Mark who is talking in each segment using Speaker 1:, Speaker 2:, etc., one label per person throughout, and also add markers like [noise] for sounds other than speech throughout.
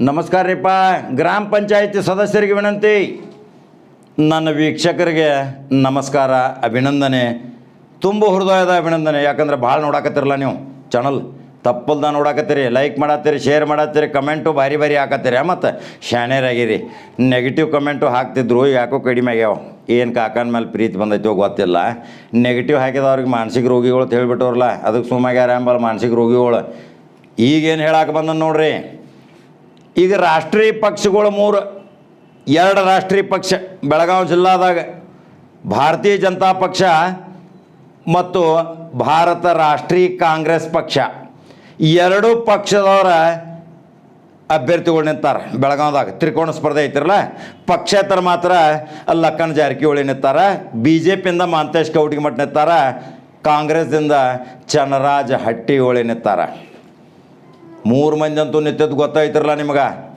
Speaker 1: ನಮಸ್ಕಾರ ರೀಪ್ಪ. ಗ್ರಾಮ ಪಂಚಾಯತಿ ಸದಸ್ಯರಿಗೆ ವಿನಂತಿ. ನನ್ನ ವೀಕ್ಷಕರಿಗೆ ನಮಸ್ಕಾರ, ಅಭಿನಂದನೆ. ತುಂಬ ಹೃದಯದ ಅಭಿನಂದನೆ. ಯಾಕಂದ್ರೆ ಭಾಳ ನೋಡಾಕತ್ತಿರಲ್ಲ ನೀವು ಚಾನಲ್ ತಪ್ಪಲ್ದ ನೋಡಾಕತ್ತೀರಿ. ಲೈಕ್ ಮಾಡತ್ತೀರಿ ಶೇರ್ ಮಾಡತ್ತೀರಿ ಕಮೆಂಟು ಭಾರಿ ಭಾರಿ ಹಾಕತ್ತೀರಿ. ಮತ್ತು ಶಾಣ್ಯರಾಗಿರಿ ನೆಗೆಟಿವ್ ಕಮೆಂಟು ಹಾಕ್ತಿದ್ರು, ಯಾಕೋ ಕಡಿಮೆ ಆಗ್ಯಾವ. ಏನು ಕಾಕನ ಮೇಲೆ ಪ್ರೀತಿ ಬಂದೈತೋ ಗೊತ್ತಿಲ್ಲ. ನೆಗೆಟಿವ್ ಹಾಕಿದವ್ರಿಗೆ ಮಾನಸಿಕ ರೋಗಿಗಳು ಅಂತ ಹೇಳ್ಬಿಟ್ಟವ್ರಲ್ಲ. ಅದಕ್ಕೆ ಸುಮ್ಮಾಗ್ಯಾರ ಎಂಬಲ್ಲ ಮಾನಸಿಕ ರೋಗಿಗಳು. ಈಗೇನು ಹೇಳಕ್ಕೆ ಬಂದನು ನೋಡ್ರಿ. ಈಗ ರಾಷ್ಟ್ರೀಯ ಪಕ್ಷಗಳು ಮೂರು, ಎರಡು ರಾಷ್ಟ್ರೀಯ ಪಕ್ಷ, ಬೆಳಗಾವಿ ಜಿಲ್ಲಾದಾಗ ಭಾರತೀಯ ಜನತಾ ಪಕ್ಷ ಮತ್ತು ಭಾರತ ರಾಷ್ಟ್ರೀಯ ಕಾಂಗ್ರೆಸ್ ಪಕ್ಷ. ಎರಡೂ ಪಕ್ಷದವರ ಅಭ್ಯರ್ಥಿಗಳು ನಿಂತಾರೆ ಬೆಳಗಾವ್ದಾಗ. ತ್ರಿಕೋಣ ಸ್ಪರ್ಧೆ ಐತಿರಲ್ಲ, ಪಕ್ಷೇತರ ಮಾತ್ರ ಲಕ್ಕನ ಜಾರಕಿಹೊಳಿ ನಿಂತಾರೆ ಬಿ ಜೆ ಪಿಯಿಂದ ಮಾಂತೇಶ್ ಕೌಟಿಮಠ್ ನಿಂತಾರ ಕಾಂಗ್ರೆಸ್ದಿಂದ ಚನ್ನರಾಜ ಹಟ್ಟಿಹೊಳಿ ನಿಂತಾರ. ಮೂರು ಮಂದಿ ಅಂತೂ ನಿತ್ಯದ ಗೊತ್ತಾಯ್ತಿರಲ್ಲ ನಿಮಗೆ?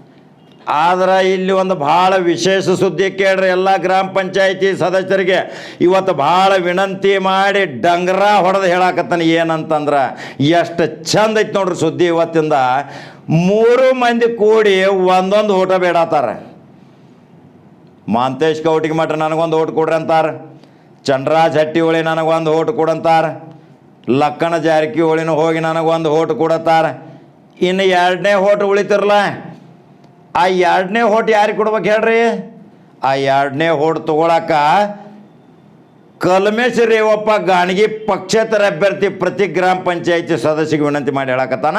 Speaker 1: ಆದ್ರೆ ಇಲ್ಲಿ ಒಂದು ಭಾಳ ವಿಶೇಷ ಸುದ್ದಿ ಕೇಳ್ರಿ ಎಲ್ಲ ಗ್ರಾಮ ಪಂಚಾಯತಿ ಸದಸ್ಯರಿಗೆ. ಇವತ್ತು ಭಾಳ ವಿನಂತಿ ಮಾಡಿ ಡಂಗ್ರ ಹೊಡೆದು ಹೇಳಾಕತ್ತಾನೆ ಏನಂತಂದ್ರೆ, ಎಷ್ಟು ಚಂದ ಐತಿ ನೋಡ್ರಿ ಸುದ್ದಿ ಇವತ್ತಿಂದ. ಮೂರು ಮಂದಿ ಕೂಡಿ ಒಂದೊಂದು ಊಟ ಬೇಡತ್ತಾರ ಮಾಂತೇಶ್ ಕೌಟಿಗೆ ಮಾಡ್ರಿ ನನಗೊಂದು ಓಟ್ ಕೊಡ್ರಿ ಅಂತಾರೆ. ಚಂದ್ರಾಜ್ ಹಟ್ಟಿಹೊಳಿ ನನಗೊಂದು ಓಟ್ ಕೊಡಂತಾರೆ ಲಕ್ಕಣ ಜಾರಕಿಹೊಳಿನೂ ಹೋಗಿ ನನಗೊಂದು ಓಟ್ ಕೊಡತ್ತಾರ. ಇನ್ನು ಎರಡನೇ ಹೋಟ್ ಉಳಿತಿರಲ್ಲ ಆ ಎರಡನೇ ಹೋಟ್ ಯಾರಿಗೆ ಕೊಡ್ಬೇಕು ಹೇಳ್ರಿ? ಆ ಎರಡನೇ ಹೋಟ್ ತಗೊಳಕ ಕಲ್ಮೇಶ್ ರೇವಪ್ಪ ಗಾಣಗಿ ಪಕ್ಷೇತರ ಅಭ್ಯರ್ಥಿ ಪ್ರತಿ ಗ್ರಾಮ ಪಂಚಾಯಿತಿ ಸದಸ್ಯಗೆ ವಿನಂತಿ ಮಾಡಿ ಹೇಳಕತ್ತಾನ.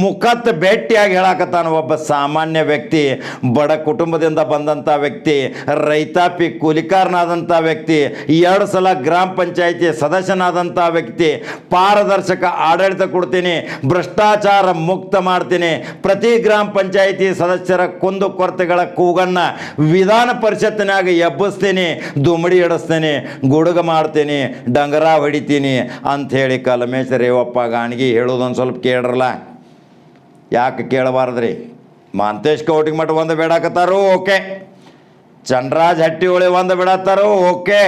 Speaker 1: ಮುಖತ್ ಭೇಟಿಯಾಗಿ ಹೇಳಕತ್ತಾನ ಒಬ್ಬ ಸಾಮಾನ್ಯ ವ್ಯಕ್ತಿ, ಬಡ ಕುಟುಂಬದಿಂದ ಬಂದಂಥ ವ್ಯಕ್ತಿ, ರೈತಾಪಿ ಕೂಲಿಕಾರನಾದಂಥ ವ್ಯಕ್ತಿ, ಎರಡು ಸಲ ಗ್ರಾಮ ಪಂಚಾಯಿತಿ ಸದಸ್ಯನಾದಂಥ ವ್ಯಕ್ತಿ, ಪಾರದರ್ಶಕ ಆಡಳಿತ ಕೊಡ್ತೀನಿ, ಭ್ರಷ್ಟಾಚಾರ ಮುಕ್ತ ಮಾಡ್ತೀನಿ, ಪ್ರತಿ ಗ್ರಾಮ ಪಂಚಾಯಿತಿ ಸದಸ್ಯರ ಕುಂದು ಕೊರತೆಗಳ ಕೂಗನ್ನು ವಿಧಾನ ಪರಿಷತ್ತಿನಾಗ ಎಬ್ಬಿಸ್ತೀನಿ, ದುಮಡಿ ಇಡಿಸ್ತೀನಿ ಗುಡುಗ ಮಾಡ್ತೀನಿ, ಡಂಗರ ಹೊಡಿತೀನಿ ಅಂಥೇಳಿ ಕಲಮೇಶ್ ರೇವಪ್ಪ ಗಾಣಗಿ ಹೇಳೋದೊಂದು ಸ್ವಲ್ಪ ಕೇಳ್ರಲ್ಲ. ಯಾಕೆ ಕೇಳಬಾರ್ದ್ರಿ? ಮಾಂತೇಶ್ ಕೌಟಿಗೆ ಮಠ ಒಂದು ಬೇಡಾಕತ್ತಾರೋ, ಓಕೆ. ಚಂದ್ರಾಜ್ ಹಟ್ಟಿಹೊಳಿ ಒಂದು ಬಿಡತ್ತಾರೋ ಓಕೆ.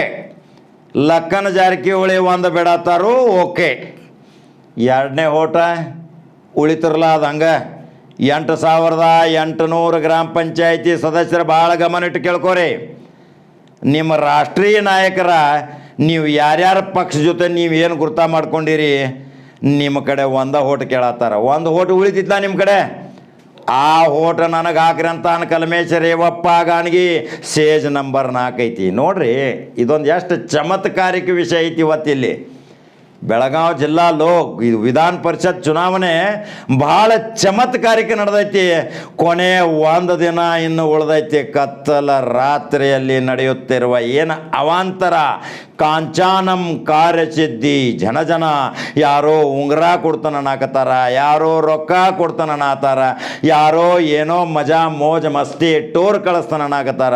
Speaker 1: ಲಕ್ಕನ ಜಾರಕಿಹೊಳಿ ಒಂದು ಬಿಡತ್ತಾರೋ ಓಕೆ. ಎರಡನೇ ಓಟ ಉಳಿತಿರಲ್ಲ ಅದು ಹಂಗೆ ಎಂಟು ಸಾವಿರದ ಎಂಟುನೂರು ಗ್ರಾಮ ಪಂಚಾಯಿತಿ ಸದಸ್ಯರು ಭಾಳ ಗಮನ ಇಟ್ಟು ಕೇಳ್ಕೋರಿ. ನಿಮ್ಮ ರಾಷ್ಟ್ರೀಯ ನಾಯಕರ, ನೀವು ಯಾರ್ಯಾರ ಪಕ್ಷ ಜೊತೆ ನೀವು ಏನು ಗುರುತ ಮಾಡ್ಕೊಂಡಿರಿ, ನಿಮ್ಮ ಕಡೆ ಒಂದ ಹೋಟ ಕೇಳತ್ತಾರ. ಒಂದು ಹೋಟ ಉಳಿತಿತ್ಲ ನಿಮ್ಮ ಕಡೆ? ಆ ಹೋಟ ನನಗೆ ಹಾಕ್ರಿ ಅಂತ ಅನ್ ಕಲ್ಮೇಶ ರೇವಪ್ಪ ಗಾನ್ಗಿ ಸೇಜ್ ನಂಬರ್ ನಾಲ್ಕೈತಿ ನೋಡ್ರಿ, ಇದೊಂದು ಎಷ್ಟು ಚಮತ್ಕಾರಿಕ ವಿಷಯ ಐತಿ ಇವತ್ತಿಲ್ಲಿ. ಬೆಳಗಾವಿ ಜಿಲ್ಲಾ ಲೋಕ್, ಇದು ವಿಧಾನ ಪರಿಷತ್ ಚುನಾವಣೆ ಭಾಳ ಚಮತ್ಕಾರಿಕೆ ನಡೆದೈತಿ. ಕೊನೆ ಒಂದು ದಿನ ಇನ್ನು ಉಳಿದೈತಿ. ಕತ್ತಲ ರಾತ್ರಿಯಲ್ಲಿ ನಡೆಯುತ್ತಿರುವ ಏನು ಅವಾಂತರ? ಕಾಂಚಾನಂ ಕಾರ್ಯಸಿದ್ಧಿ. ಜನ ಜನ ಯಾರೋ ಉಂಗುರ ಕೊಡ್ತಾನನ್ನಾಕತ್ತಾರ ಯಾರೋ ರೊಕ್ಕ ಕೊಡ್ತಾನನ್ನಾತಾರ ಯಾರೋ ಏನೋ ಮಜಾ ಮೋಜ ಮಸ್ತಿ ಟೂರ್ ಕಳಿಸ್ತಾನನ್ನಾಕತ್ತಾರ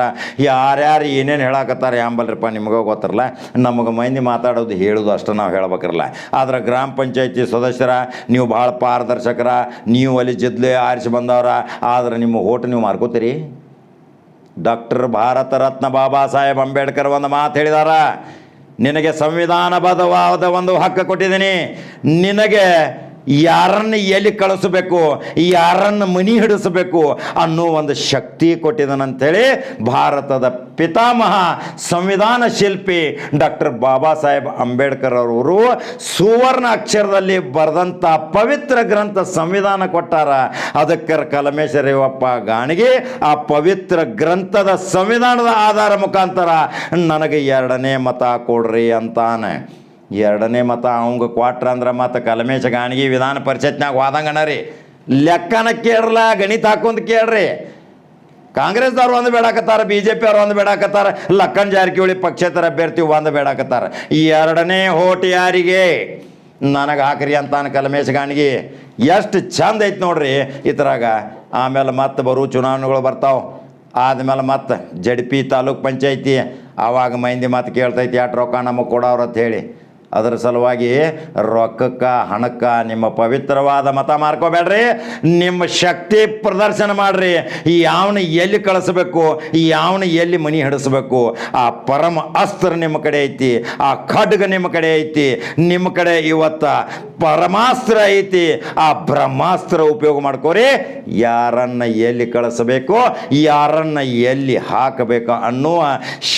Speaker 1: ಯಾರ್ಯಾರು ಏನೇನು ಹೇಳಾಕತ್ತಾರ ಯಾಂಬಲ್ರಿಪ್ಪ ನಿಮಗೂ ಗೊತ್ತಿರಲ್ಲ, ನಮಗೆ ಮಂದಿ ಮಾತಾಡೋದು ಹೇಳೋದು ಅಷ್ಟು ನಾವು ಹೇಳ್ಬೇಕಿರಲ್ಲ. ಆದ್ರೆ ಗ್ರಾಮ ಪಂಚಾಯತಿ ಸದಸ್ಯರ, ನೀವು ಭಾಳ ಪಾರದರ್ಶಕರ, ನೀವು ಅಲ್ಲಿ ಜಿದ್ಲೆ ಆರಿಸಿ ಬಂದವರ, ಆದ್ರೆ ನಿಮ್ಮ ಓಟ್ ನೀವು ಮಾರ್ಕೋತೀರಿ? ಡಾಕ್ಟರ್ ಭಾರತ ರತ್ನ ಬಾಬಾ ಸಾಹೇಬ್ ಅಂಬೇಡ್ಕರ್ ಒಂದು ಮಾತು ಹೇಳಿದಾರ, ನಿನಗೆ ಸಂವಿಧಾನಬದ್ಧವಾದ ಒಂದು ಹಕ್ಕು ಕೊಟ್ಟಿದ್ದೀನಿ, ನಿನಗೆ ಯಾರನ್ನು ಎಲ್ಲಿ ಕಳಿಸ್ಬೇಕು, ಯಾರನ್ನು ಮನಿ ಹಿಡಿಸಬೇಕು ಅನ್ನೋ ಒಂದು ಶಕ್ತಿ ಕೊಟ್ಟಿದ್ದಾನಂಥೇಳಿ ಭಾರತದ ಪಿತಾಮಹ, ಸಂವಿಧಾನ ಶಿಲ್ಪಿ ಡಾಕ್ಟರ್ ಬಾಬಾ ಸಾಹೇಬ್ ಅಂಬೇಡ್ಕರ್ ಅವರು ಸುವರ್ಣ ಅಕ್ಷರದಲ್ಲಿ ಬರೆದಂಥ ಪವಿತ್ರ ಗ್ರಂಥ ಸಂವಿಧಾನ ಕೊಟ್ಟಾರ. ಅದಕ್ಕರ ಕಲಮೇಶ ರೇವಪ್ಪ ಗಾಣಿಗೆ ಆ ಪವಿತ್ರ ಗ್ರಂಥದ ಸಂವಿಧಾನದ ಆಧಾರ ಮುಖಾಂತರ ನನಗೆ ಎರಡನೇ ಮತ ಕೊಡ್ರಿ ಅಂತಾನೆ. ಎರಡನೇ ಮತ ಅವಂಗ ಕ್ವಾಟ್ರ ಅಂದ್ರೆ ಮತ್ತು ಕಲಮೇಶ ಗಾಣಿಗೆ ವಿಧಾನ ಪರಿಷತ್ನಾಗ ಹೋದಂಗಣ ರೀ. ಲೆಕ್ಕನ ಕೇಳ್ರಲ್ಲ ಗಣಿತ ಹಾಕೊಂದು ಕೇಳ್ರಿ. ಕಾಂಗ್ರೆಸ್ದವ್ರು ಒಂದು ಬೇಡಾಕತ್ತಾರ ಬಿ ಜೆ ಪಿ ಅವ್ರು ಒಂದು ಬೇಡಾಕತ್ತಾರ, ಲಕ್ಕನ್ ಜಾರಕಿಹೊಳಿ ಪಕ್ಷೇತರ ಅಭ್ಯರ್ಥಿ ಒಂದು ಬೇಡಾಕತ್ತಾರ. ಈ ಎರಡನೇ ಹೋಟ್ ಯಾರಿಗೆ? ನನಗೆ ಹಾಕ್ರಿ ಅಂತಾನೆ ಕಲಮೇಶ ಗಾಣಿಗೆ. ಎಷ್ಟು ಚಂದ ಐತಿ ನೋಡ್ರಿ ಇದ್ರಾಗ. ಆಮೇಲೆ ಮತ್ತೆ ಬರೋ ಚುನಾವಣೆಗಳು ಬರ್ತಾವೆ. ಆದ್ಮೇಲೆ ಮತ್ತೆ ಜಡ್ಪಿ ತಾಲೂಕ್ ಪಂಚಾಯತಿ ಆವಾಗ ಮಂದಿ ಮತ್ತೆ ಕೇಳ್ತೈತಿ ಎಷ್ಟು ರೊಕ್ಕ ನಮಗೆ ಕೊಡೋರು ಅಂತ ಹೇಳಿ. ಅದರ ಸಲುವಾಗಿ ರೊಕ್ಕಕ್ಕೆ, ಹಣಕ್ಕೆ ನಿಮ್ಮ ಪವಿತ್ರವಾದ ಮತ ಮಾರ್ಕೋಬೇಡ್ರಿ. ನಿಮ್ಮ ಶಕ್ತಿ ಪ್ರದರ್ಶನ ಮಾಡ್ರಿ. ಯಾವನ ಎಲ್ಲಿ ಕಳಿಸ್ಬೇಕು, ಯಾವನ ಎಲ್ಲಿ ಮನಿ ಹಿಡಿಸ್ಬೇಕು, ಆ ಪರಮ ಅಸ್ತ್ರ ನಿಮ್ಮ ಕಡೆ ಐತಿ, ಆ ಖಡ್ಗ ನಿಮ್ಮ ಕಡೆ ಐತಿ, ನಿಮ್ಮ ಕಡೆ ಇವತ್ತ ಪರಮಾಸ್ತ್ರ ಐತಿ, ಆ ಬ್ರಹ್ಮಾಸ್ತ್ರ ಉಪಯೋಗ ಮಾಡ್ಕೋರಿ. ಯಾರನ್ನ ಎಲ್ಲಿ ಕಳಿಸ್ಬೇಕು, ಯಾರನ್ನ ಎಲ್ಲಿ ಹಾಕಬೇಕು ಅನ್ನುವ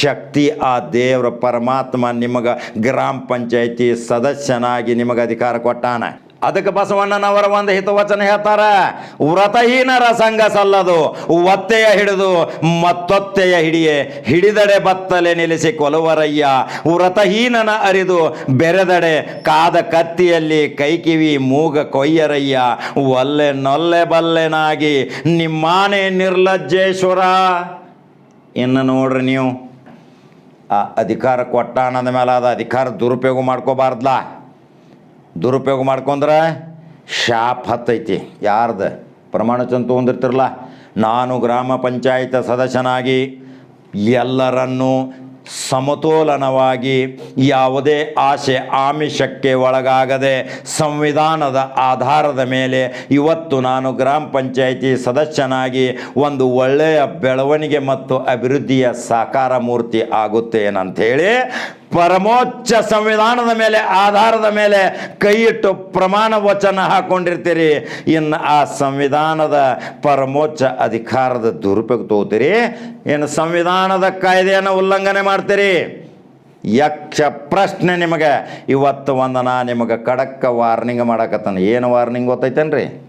Speaker 1: ಶಕ್ತಿ ಆ ದೇವರ ಪರಮಾತ್ಮ ನಿಮಗೆ ಗ್ರಾಮ ಪಂಚಾಯತಿ ಸದಸ್ಯನಾಗಿ ನಿಮಗೆ ಅಧಿಕಾರ ಕೊಟ್ಟಾನ. ಅದಕ್ಕೆ ಬಸವಣ್ಣನವರ ಒಂದು ಹಿತವಚನ ಹೇಳ್ತಾರ, ವ್ರತಹೀನರ ಸಂಘ ಸಲ್ಲದು, ಒತ್ತೆಯ ಹಿಡಿದು ಮತ್ತೊತ್ತೆಯ ಹಿಡಿಯೆ, ಹಿಡಿದಡೆ ಬತ್ತಲೆ ನಿಲ್ಲಿಸಿ ಕೊಲುವರಯ್ಯ, ವ್ರತಹೀನನ ಅರಿದು ಬೆರೆದಡೆ ಕಾದ ಕತ್ತಿಯಲ್ಲಿ ಕೈಕಿವಿ ಮೂಗ ಕೊಯ್ಯರಯ್ಯ, ಒಲ್ಲೆ ನೊಲ್ಲೆ ಬಲ್ಲೆನಾಗಿ ನಿಮ್ಮಾನೆ ನಿರ್ಲಜ್ಜೇಶ್ವರ. ಇನ್ನು ನೋಡ್ರಿ ನೀವು. ಆ ಅಧಿಕಾರ ಕೊಟ್ಟಾನಂದ ಮೇಲೆ ಅದು ಅಧಿಕಾರ ದುರುಪಯೋಗ ಮಾಡ್ಕೋಬಾರ್ದಲ್ಲ ದುರುಪಯೋಗ ಮಾಡ್ಕೊಂಡ್ರೆ ಶಾಪ್ ಹತ್ತೈತಿ. ಯಾರ್ದು? ಪ್ರಮಾಣ ಚಂದ ಹೊಂದಿರ್ತಿರಲ್ಲ ನಾನು ಗ್ರಾಮ ಪಂಚಾಯತ್ ಸದಸ್ಯನಾಗಿ ಎಲ್ಲರನ್ನೂ ಸಮತೋಲನವಾಗಿ ಯಾವುದೇ ಆಸೆ ಆಮಿಷಕ್ಕೆ ಒಳಗಾಗದೆ ಸಂವಿಧಾನದ ಆಧಾರದ ಮೇಲೆ ಇವತ್ತು ನಾನು ಗ್ರಾಮ ಪಂಚಾಯಿತಿ ಸದಸ್ಯನಾಗಿ ಒಂದು ಒಳ್ಳೆಯ ಬೆಳವಣಿಗೆ ಮತ್ತು ಅಭಿವೃದ್ಧಿಯ ಸಾಕಾರ ಮೂರ್ತಿ ಆಗುತ್ತೇನಂಥೇಳಿ ಪರಮೋಚ್ಚ ಸಂವಿಧಾನದ ಮೇಲೆ, ಆಧಾರದ ಮೇಲೆ ಕೈಯಿಟ್ಟು ಪ್ರಮಾಣ ವಚನ ಹಾಕೊಂಡಿರ್ತೀರಿ. ಇನ್ನು ಆ ಸಂವಿಧಾನದ ಪರಮೋಚ್ಚ ಅಧಿಕಾರದ ದುರುಪಯೋಗ ತಗೋತೀರಿ. ಇನ್ನು ಸಂವಿಧಾನದ ಕಾಯ್ದೆಯನ್ನು ಉಲ್ಲಂಘನೆ ಮಾಡ್ತೀರಿ. ಯಕ್ಷ ಪ್ರಶ್ನೆ ನಿಮಗೆ. ಇವತ್ತು ಒಂದು ನಾ ನಿಮಗೆ ಖಡಕ್ಕ ವಾರ್ನಿಂಗ್ ಮಾಡಕತ್ತಾನ. ಏನು ವಾರ್ನಿಂಗ್ ಗೊತ್ತೈತೇನ್ರಿ?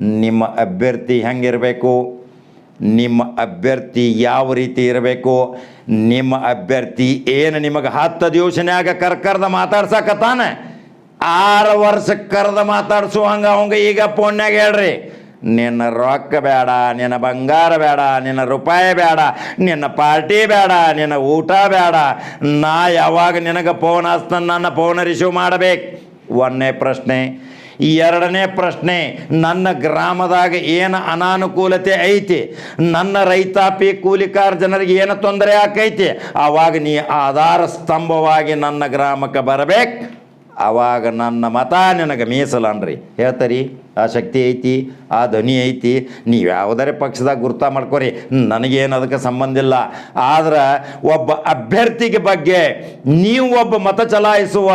Speaker 1: ನಿಮ್ಮ ಅಭ್ಯರ್ಥಿ ಹೆಂಗಿರಬೇಕು? ನಿಮ್ಮ ಅಭ್ಯರ್ಥಿ ಯಾವ ರೀತಿ ಇರಬೇಕು? ನಿಮ್ಮ ಅಭ್ಯರ್ಥಿ ಏನು ನಿಮಗೆ ಹತ್ತು ದಿವಸನ್ಯಾಗ ಕರ್ಕರ್ದ ಮಾತಾಡ್ಸಕತ್ತಾನ? ಆರು ವರ್ಷ ಕರೆದ ಮಾತಾಡ್ಸು ಹಂಗೆ ಅವಂಗ ಈಗ ಫೋನ್ಯಾಗ ಹೇಳ್ರಿ, ನಿನ್ನ ರೊಕ್ಕ ಬೇಡ ನಿನ್ನ ಬಂಗಾರ ಬೇಡ ನಿನ್ನ ರೂಪಾಯಿ ಬೇಡ ನಿನ್ನ ಪಾರ್ಟಿ ಬೇಡ ನಿನ್ನ ಊಟ ಬೇಡ ನಾ ಯಾವಾಗ ನಿನಗೆ ಫೋನ್ ಹಚ್ತಾನ ನನ್ನ ಫೋನ್ ರಿಸೀವ್ ಮಾಡಬೇಕು? ಒಂದನೇ ಪ್ರಶ್ನೆ ಎರಡನೇ ಪ್ರಶ್ನೆ, ನನ್ನ ಗ್ರಾಮದಾಗ ಏನು ಅನಾನುಕೂಲತೆ ಐತಿ? ನನ್ನ ರೈತಾಪಿ ಕೂಲಿಕಾರ ಜನರಿಗೆ ಏನು ತೊಂದರೆ ಆಕೈತಿ? ಆವಾಗ ನೀ ಆಧಾರ ಸ್ತಂಭವಾಗಿ ನನ್ನ ಗ್ರಾಮಕ್ಕೆ ಬರಬೇಕು. ಆವಾಗ ನನ್ನ ಮತ ನಿನಗೆ ಮೀಸಲನ್ರಿ. ಹೇಳ್ತಾರಿ, ಆ ಶಕ್ತಿ ಐತಿ, ಆ ಧ್ವನಿ ಐತಿ, ನೀವು ಯಾವುದರೇ ಪಕ್ಷದಾಗ ಗುರ್ತ ಮಾಡ್ಕೊರಿ, ನನಗೇನು ಅದಕ್ಕೆ ಸಂಬಂಧ ಇಲ್ಲ. ಆದ್ರೆ ಒಬ್ಬ ಅಭ್ಯರ್ಥಿಗೆ ಬಗ್ಗೆ ನೀವು ಒಬ್ಬ ಮತ ಚಲಾಯಿಸುವ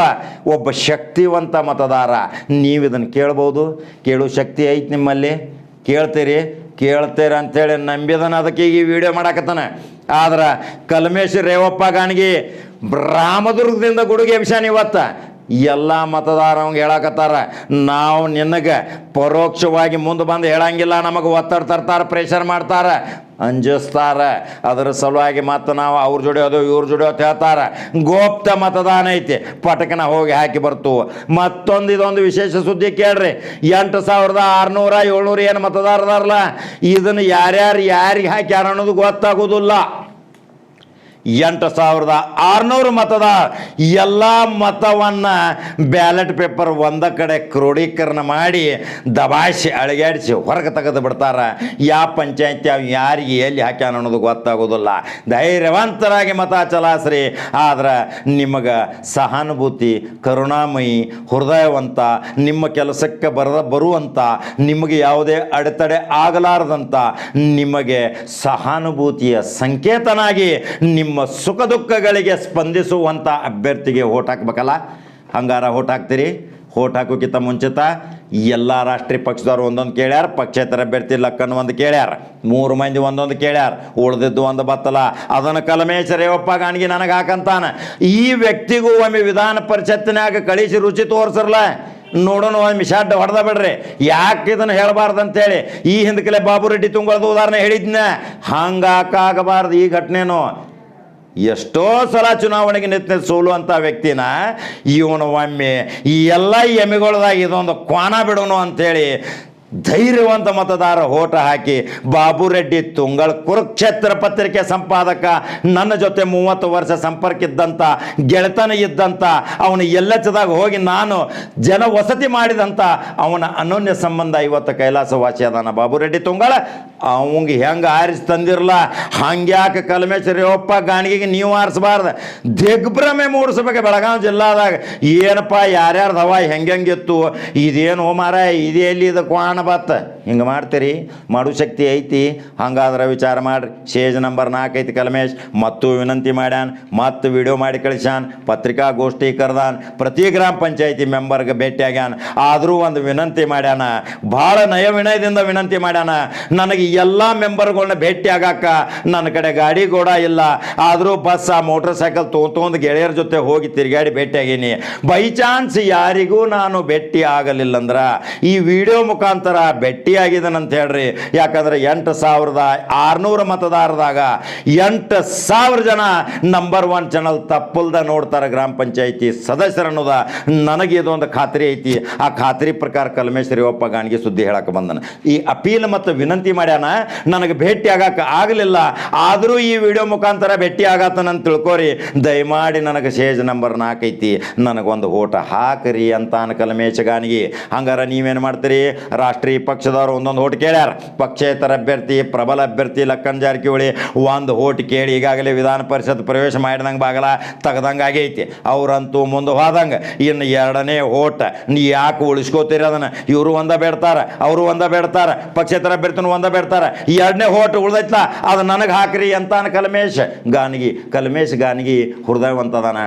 Speaker 1: ಒಬ್ಬ ಶಕ್ತಿವಂತ ಮತದಾರ, ನೀವು ಇದನ್ನು ಕೇಳ್ಬೋದು. ಕೇಳೋ ಶಕ್ತಿ ಐತಿ ನಿಮ್ಮಲ್ಲಿ. ಕೇಳ್ತೀರಿ, ಕೇಳ್ತೀರ ಅಂತೇಳಿ ನಂಬಿದನ ಅದಕ್ಕೆ ಈ ವಿಡಿಯೋ ಮಾಡಾಕತ್ತಾನೆ. ಆದ್ರೆ ಕಲ್ಮೇಶ್ ರೇವಪ್ಪ ಗಾಣಿಗೆ ರಾಮದುರ್ಗದಿಂದ ಗುಡುಗೆ ಅಭಿಷಾನ್ ಇವತ್ತ ಎಲ್ಲ ಮತದಾರವಂಗೆ ಹೇಳಕತ್ತಾರ. ನಾವು ನಿನಗೆ ಪರೋಕ್ಷವಾಗಿ ಮುಂದೆ ಬಂದು ಹೇಳಂಗಿಲ್ಲ, ನಮಗೆ ಒತ್ತಡ ತರ್ತಾರೆ ಪ್ರೆಷರ್ ಮಾಡ್ತಾರೆ, ಅಂಜಿಸ್ತಾರ. ಅದರ ಸಲುವಾಗಿ ಮತ್ತು ನಾವು ಅವ್ರ ಜೋಡಿ ಅದು ಇವ್ರ ಜೋಡಿ ಅಂತ ಹೇಳ್ತಾರೆ. ಗೋಪ್ತ ಮತದಾನ ಐತಿ, ಪಟಕನ ಹೋಗಿ ಹಾಕಿ ಬರ್ತು. ಮತ್ತೊಂದು ಇದೊಂದು ವಿಶೇಷ ಸುದ್ದಿ ಕೇಳ್ರಿ. ಎಂಟು ಸಾವಿರದ ಆರುನೂರ ಏಳ್ನೂರ ಏನು ಮತದಾರದಾರಲ್ಲ ಇದನ್ನು ಯಾರ್ಯಾರು ಯಾರಿಗೆ ಹಾಕ್ಯಾರ ಅನ್ನೋದು ಗೊತ್ತಾಗೋದಿಲ್ಲ. ಎಂಟು ಸಾವಿರದ ಆರುನೂರು ಮತದ ಎಲ್ಲ ಮತವನ್ನು ಬ್ಯಾಲೆಟ್ ಪೇಪರ್ ಒಂದ ಕಡೆ ಕ್ರೋಢೀಕರಣ ಮಾಡಿ ದಬಾಯಿಸಿ ಅಳಗ್ಯಾಡಿಸಿ ಹೊರಗೆ ತೆಗೆದು ಬಿಡ್ತಾರೆ. ಯಾವ ಪಂಚಾಯತಿ, ಅವು ಯಾರಿಗೆ ಎಲ್ಲಿ ಹಾಕ್ಯಾನ ಅನ್ನೋದು ಗೊತ್ತಾಗೋದಿಲ್ಲ. ಧೈರ್ಯವಂತರಾಗಿ ಮತ ಚಲಾಸ್ರಿ. ಆದ್ರೆ ನಿಮಗೆ ಸಹಾನುಭೂತಿ, ಕರುಣಾಮಯಿ, ಹೃದಯವಂತ, ನಿಮ್ಮ ಕೆಲಸಕ್ಕೆ ಬರದ ಬರುವಂಥ ನಿಮಗೆ ಯಾವುದೇ ಅಡೆತಡೆ ಆಗಲಾರದಂಥ ನಿಮಗೆ ಸಹಾನುಭೂತಿಯ ಸಂಕೇತನಾಗಿ ನಿಮ್ಮ ಸುಖ ದುಃಖಗಳಿಗೆ ಸ್ಪಂದಿಸುವಂಥ ಅಭ್ಯರ್ಥಿಗೆ ಓಟ್ ಹಾಕ್ಬೇಕಲ್ಲ? ಹಂಗಾರ ಓಟ್ ಹಾಕ್ತೀರಿ. ಓಟ್ ಹಾಕೋಕ್ಕಿಂತ ಮುಂಚಿತ ಎಲ್ಲ ರಾಷ್ಟ್ರೀಯ ಪಕ್ಷದವ್ರು ಒಂದೊಂದು ಕೇಳ್ಯಾರ, ಪಕ್ಷೇತರ ಅಭ್ಯರ್ಥಿ ಲಕ್ಕನ್ ಒಂದು ಕೇಳ್ಯಾರ. ಮೂರು ಮಂದಿ ಒಂದೊಂದು ಕೇಳ್ಯಾರ. ಉಳ್ದಿದ್ದು ಒಂದು ಬತ್ತಲ್ಲ ಅದನ್ನು ಕಲಮೇಶ ರೇವಪ್ಪ ಗಾಣಿಗೆ ನನಗೆ ಹಾಕಂತಾನೆ. ಈ ವ್ಯಕ್ತಿಗೂ ಒಮ್ಮೆ ವಿಧಾನ ಪರಿಷತ್ತಿನಾಗ ಕಳಿಸಿ ರುಚಿ ತೋರಿಸ್ರಲ್ಲ ನೋಡೋಣ ಒಮ್ಮೆ ಶಡ್ ಹೊಡೆದ ಬಿಡ್ರಿ. ಯಾಕೆ ಇದನ್ನು ಹೇಳಬಾರ್ದು ಅಂತೇಳಿ ಈ ಹಿಂದಕಲೆ ಬಾಬು ರೆಡ್ಡಿ ತುಂಗೊಳದು ಉದಾಹರಣೆ ಹೇಳಿದ್ನ. ಹಂಗಾಕಾಗಬಾರ್ದು ಈ ಘಟನೆನೂ. ಎಷ್ಟೋ ಸಲ ಚುನಾವಣೆಗೆ ನಿಂತ ಸೋಲುವಂಥ ವ್ಯಕ್ತಿನ ಇವನು ಒಮ್ಮೆ ಈ ಎಲ್ಲ ಎಮ್ಮೆಗಳದಾಗ ಇದೊಂದು ಕ್ವಾನ ಬಿಡೋನು ಅಂಥೇಳಿ ಧೈರ್ಯವಂತ ಮತದಾರ ಓಟ ಹಾಕಿ ಬಾಬುರೆಡ್ಡಿ ತುಂಗಳ ಕುರುಕ್ಷೇತ್ರ ಪತ್ರಿಕೆ ಸಂಪಾದಕ, ನನ್ನ ಜೊತೆ ಮೂವತ್ತು ವರ್ಷ ಸಂಪರ್ಕ ಇದ್ದಂಥ ಗೆಳೆತನ ಇದ್ದಂಥ ಅವನು ಎಲ್ಲೆಚ್ಚದಾಗ ಹೋಗಿ ನಾನು ಜನ ವಸತಿ ಮಾಡಿದಂಥ ಅವನ ಅನನ್ಯ ಸಂಬಂಧ ಇವತ್ತು ಕೈಲಾಸವಾಸಿ ಅದಾನ ಬಾಬು ರೆಡ್ಡಿ ತುಂಗಳ ಅವಂಗೆ ಹೆಂಗೆ ಆರಿಸಿ ತಂದಿರಲ್ಲ ಹಂಗ್ಯಾಕೆ ಕಲ್ಮೇಶ್ವರಿಯಪ್ಪ ಗಾಣಿಗೆಗೆ ನೀವು ಆರಿಸಬಾರ್ದು? ದಿಗ್ಭ್ರಮೆ ಮೂಡಿಸ್ಬೇಕು ಬೆಳಗಾವಿ ಜಿಲ್ಲಾದಾಗ. ಏನಪ್ಪ, ಯಾರ್ಯಾರ್ದು ಹೆಂಗೆಂಗಿತ್ತು ಇದೇನು ಮಾರ ಇದೇ ಎಲ್ಲಿ ಇದು ಕ್ವಾಣ? ಬತ್ತ ಹಿಂಗೆ ಮಾಡ್ತೀರಿ? ಮಾಡು ಶಕ್ತಿ ಐತಿ. ಹಂಗಾದ್ರೆ ವಿಚಾರ ಮಾಡ್ರಿ. ಸೇಜ್ ನಂಬರ್ ನಾಲ್ಕು ಐತಿ ಕಲ್ಮೇಶ್. ಮತ್ತೂ ವಿನಂತಿ ಮಾಡ್ಯಾನ್. ಮತ್ತು ವಿಡಿಯೋ ಮಾಡಿ ಕಳಿಸ್ಯಾನ್. ಪತ್ರಿಕಾಗೋಷ್ಠಿ ಕರ್ದಾನ್ ಪ್ರತಿ ಗ್ರಾಮ ಪಂಚಾಯತಿ ಮೆಂಬರ್ಗೆ ಭೇಟಿ ಆಗ್ಯಾನ. ಆದರೂ ಒಂದು ವಿನಂತಿ ಮಾಡ್ಯಾನ. ಭಾಳ ನಯ ವಿನಯದಿಂದ ವಿನಂತಿ ಮಾಡ್ಯಾನ. ನನಗೆ ಎಲ್ಲ ಮೆಂಬರ್ಗಳನ್ನ ಭೇಟಿ ಆಗಾಕ ನನ್ನ ಕಡೆ ಗಾಡಿ ಕೂಡ ಇಲ್ಲ. ಆದರೂ ಬಸ್ ಆ ಮೋಟರ್ ಸೈಕಲ್ ತೊಗೊಂಡು ಗೆಳೆಯರ ಜೊತೆ ಹೋಗಿ ತಿರುಗಾಡಿ ಭೇಟಿ ಆಗೀನಿ. ಬೈ ಚಾನ್ಸ್ ಯಾರಿಗೂ ನಾನು ಭೇಟಿ ಆಗಲಿಲ್ಲ ಅಂದ್ರ ಈ ವಿಡಿಯೋ ಮುಖಾಂತರ ಭೇಟಿ ಭೇಟಿಯಾಗಿದ್ದಾನಂತ ಹೇಳ್ರಿ. ಯಾಕಂದ್ರೆ ಎಂಟು ಸಾವಿರದ ಆರ್ನೂರ ಮತದಾರದಾಗ ಎಂಟು ಸಾವಿರ ಜನ ನಂಬರ್ ಒನ್ ಚಾನಲ್ ತಪ್ಪಲ್ದ ನೋಡ್ತಾರೆ ಗ್ರಾಮ ಪಂಚಾಯತಿ ಸದಸ್ಯರನ್ನೋದ ನನಗೆ ಇದೊಂದು ಖಾತ್ರಿ ಐತಿ. ಆ ಖಾತ್ರಿ ಪ್ರಕಾರ ಕಲ್ಮೇಶ್ವರಿ ರೇವಪ್ಪ ಗಾಣಿಗೆ ಸುದ್ದಿ ಹೇಳಕ್ಕೆ ಬಂದನ. ಈ ಅಪೀಲ್ ಮತ್ತು ವಿನಂತಿ ಮಾಡ್ಯಾನ, ನನಗೆ ಭೇಟಿ ಆಗಕ್ಕೆ ಆಗಲಿಲ್ಲ. ಆದರೂ ಈ ವಿಡಿಯೋ ಮುಖಾಂತರ ಭೇಟಿ ಆಗತ್ತನಂತ ತಿಳ್ಕೊರಿ. ದಯಮಾಡಿ ನನಗೆ ಶೇಜ್ ನಂಬರ್ ನಾಲ್ಕೈತಿ ನನಗೊಂದು ಓಟ ಹಾಕ್ರಿ ಅಂತ ಕಲ್ಮೇಶ್ ಕಲ್ಮೇಶ ಗಾಣಿಗೆ. ಹಂಗಾರ ನೀವೇನು ಮಾಡ್ತೀರಿ? ರಾಷ್ಟ್ರೀಯ ಪಕ್ಷದವರು ಒಂದೊಂದು ಓಟ್ ಕೇಳ್ಯಾರ. ಪಕ್ಷೇತರ ಅಭ್ಯರ್ಥಿ, ಪ್ರಬಲ ಅಭ್ಯರ್ಥಿ ಲಕ್ಕನ್ ಜಾರಕಿಹೊಳಿ ಒಂದು ಓಟ್ ಕೇಳಿ ಈಗಾಗಲೇ ವಿಧಾನ ಪರಿಷತ್ ಪ್ರವೇಶ ಮಾಡಿದಂಗೆ ಬಾಗಲ ತೆಗ್ದಂಗೆ ಆಗೈತಿ. ಅವರಂತೂ ಮುಂದೆ ಹೋದಂಗೆ ಇನ್ನು ಎರಡನೇ ಓಟ್ ನೀ ಯಾಕೆ ಉಳಿಸ್ಕೋತೀರಿ ಅದನ್ನು? ಇವರು ಒಂದ ಬೇಡ್ತಾರೆ, ಅವರು ಒಂದ ಬೇಡ್ತಾರೆ, ಪಕ್ಷೇತರ ಅಭ್ಯರ್ಥಿನೂ ಒಂದ ಬೇಡ್ತಾರೆ. ಎರಡನೇ ಓಟ್ ಉಳ್ದೈತ್ಲ, ಅದು ನನಗೆ ಹಾಕ್ರಿ ಅಂತಾನ ಕಲ್ಮೇಶ್. ಗಾನಗಿ ಕಲ್ಮೇಶ್ ಗಾನಗಿ ಹೃದಯವಂತದಾನ,